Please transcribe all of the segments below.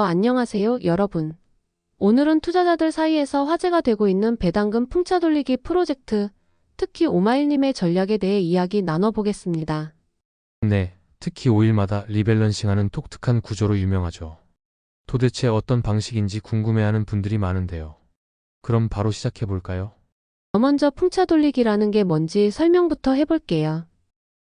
어, 안녕하세요, 여러분. 오늘은 투자자들 사이에서 화제가 되고 있는 배당금 풍차 돌리기 프로젝트, 특히 오마일님의 전략에 대해 이야기 나눠보겠습니다. 네, 특히 5일마다 리밸런싱하는 독특한 구조로 유명하죠. 도대체 어떤 방식인지 궁금해하는 분들이 많은데요. 그럼 바로 시작해 볼까요? 먼저 풍차 돌리기라는 게 뭔지 설명부터 해볼게요.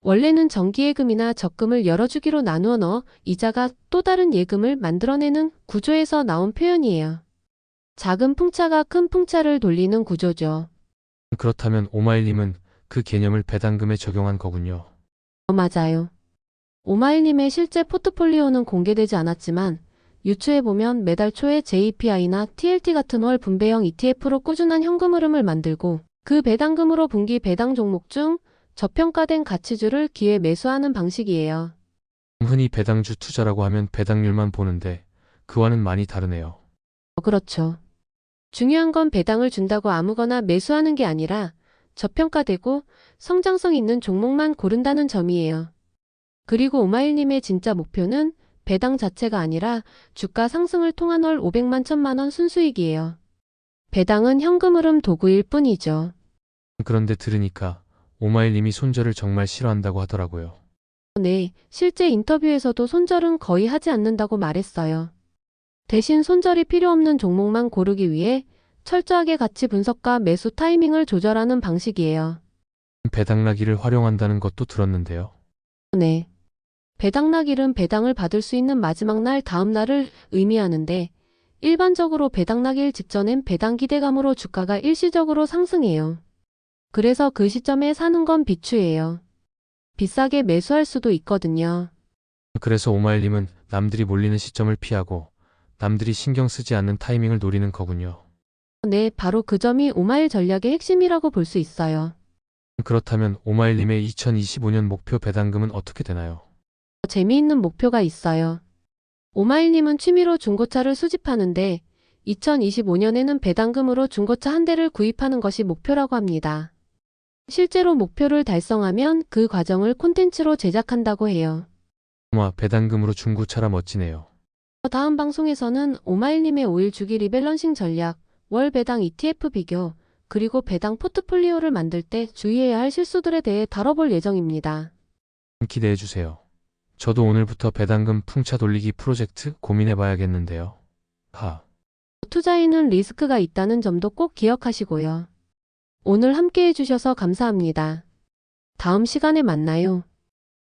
원래는 정기예금이나 적금을 여러 주기로 나누어 넣어 이자가 또 다른 예금을 만들어내는 구조에서 나온 표현이에요. 작은 풍차가 큰 풍차를 돌리는 구조죠. 그렇다면 오마일님은 그 개념을 배당금에 적용한 거군요. 어, 맞아요. 오마일님의 실제 포트폴리오는 공개되지 않았지만 유추해보면 매달 초에 JPI나 TLT 같은 월 분배형 ETF로 꾸준한 현금 흐름을 만들고 그 배당금으로 분기 배당 종목 중 저평가된 가치주를 기회 매수하는 방식이에요. 흔히 배당주 투자라고 하면 배당률만 보는데 그와는 많이 다르네요. 어, 그렇죠. 중요한 건 배당을 준다고 아무거나 매수하는 게 아니라 저평가되고 성장성 있는 종목만 고른다는 점이에요. 그리고 오마일님의 진짜 목표는 배당 자체가 아니라 주가 상승을 통한 월 500만 1000만 원 순수익이에요. 배당은 현금 흐름 도구일 뿐이죠. 그런데 들으니까 오마일님이 손절을 정말 싫어한다고 하더라고요. 네, 실제 인터뷰에서도 손절은 거의 하지 않는다고 말했어요. 대신 손절이 필요 없는 종목만 고르기 위해 철저하게 가치 분석과 매수 타이밍을 조절하는 방식이에요. 배당나기를 활용한다는 것도 들었는데요. 네. 배당락일은 배당을 받을 수 있는 마지막 날 다음 날을 의미하는데 일반적으로 배당락일 직전엔 배당 기대감으로 주가가 일시적으로 상승해요. 그래서 그 시점에 사는 건 비추예요. 비싸게 매수할 수도 있거든요. 그래서 오마일님은 남들이 몰리는 시점을 피하고 남들이 신경 쓰지 않는 타이밍을 노리는 거군요. 네, 바로 그 점이 오마일 전략의 핵심이라고 볼 수 있어요. 그렇다면 오마일님의 2025년 목표 배당금은 어떻게 되나요? 재미있는 목표가 있어요. 오마일님은 취미로 중고차를 수집하는데 2025년에는 배당금으로 중고차 한 대를 구입하는 것이 목표라고 합니다. 실제로 목표를 달성하면 그 과정을 콘텐츠로 제작한다고 해요. 와 배당금으로 중고차라 멋지네요. 다음 방송에서는 오마일님의 5일 주기 리밸런싱 전략, 월 배당 ETF 비교, 그리고 배당 포트폴리오를 만들 때 주의해야 할 실수들에 대해 다뤄볼 예정입니다. 기대해 주세요. 저도 오늘부터 배당금 풍차 돌리기 프로젝트 고민해 봐야겠는데요. 하. 투자에는 리스크가 있다는 점도 꼭 기억하시고요. 오늘 함께 해주셔서 감사합니다. 다음 시간에 만나요.